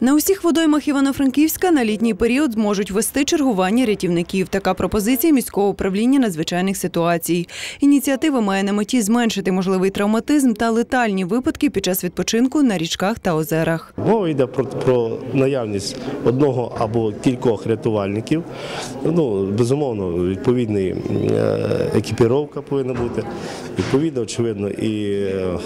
На усіх водоймах Івано-Франківська на літній період зможуть вести чергування рятівників. Така пропозиція міського управління надзвичайних ситуацій. Ініціатива має на меті зменшити можливий травматизм та летальні випадки під час відпочинку на річках та озерах. Мова йде про, про наявність одного або кількох рятувальників. Ну, безумовно, відповідний е, екіпіровка повинна бути. Відповідно, очевидно, і е,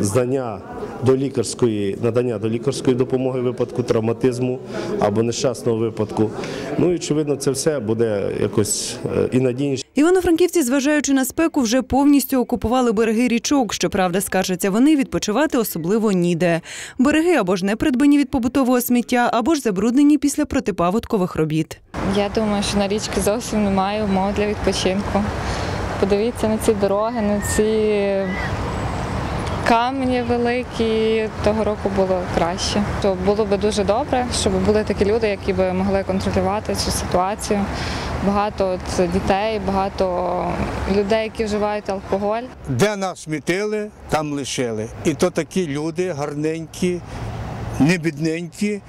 знання до лікарської надання до лікарської допомоги в випадку травматизму або нещасного випадку. Ну і очевидно, це все буде якось е, і надійніше. Івано-франківці, зважаючи на спеку, вже повністю окупували береги річок. Щоправда, скаржаться вони, відпочивати особливо ніде. Береги або ж не придбані від побутового сміття, або ж забруднені після протипаводкових робіт. Я думаю, що на річці зовсім немає умов для відпочинку. Подивіться на ці дороги, на ці камені великі. Того року було краще. То було би дуже добре, щоб були такі люди, які би могли контролювати цю ситуацію. Багато от дітей, багато людей, які вживають алкоголь. Де нас смітили, там лишили. І то такі люди гарненькі, не бідненькі,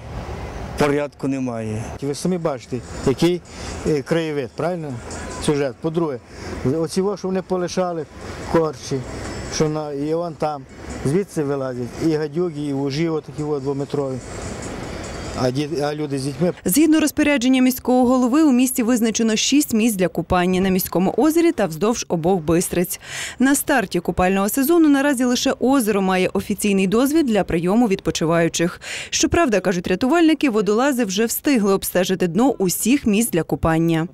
порядку немає. Ви самі бачите, який е, краєвид, правильно? Сюжет. По-друге, оці що вони полишали корчі, що на і вон там, звідси вилазять, і гадюки, і вужі отакі от двометрові. А, люди з дітьми Згідно розпорядження міського голови, у місті визначено шість місць для купання на міському озері та вздовж обох бистриць. На старті купального сезону наразі лише озеро має офіційний дозвіл для прийому відпочиваючих. Щоправда, кажуть рятувальники, водолази вже встигли обстежити дно усіх місць для купання.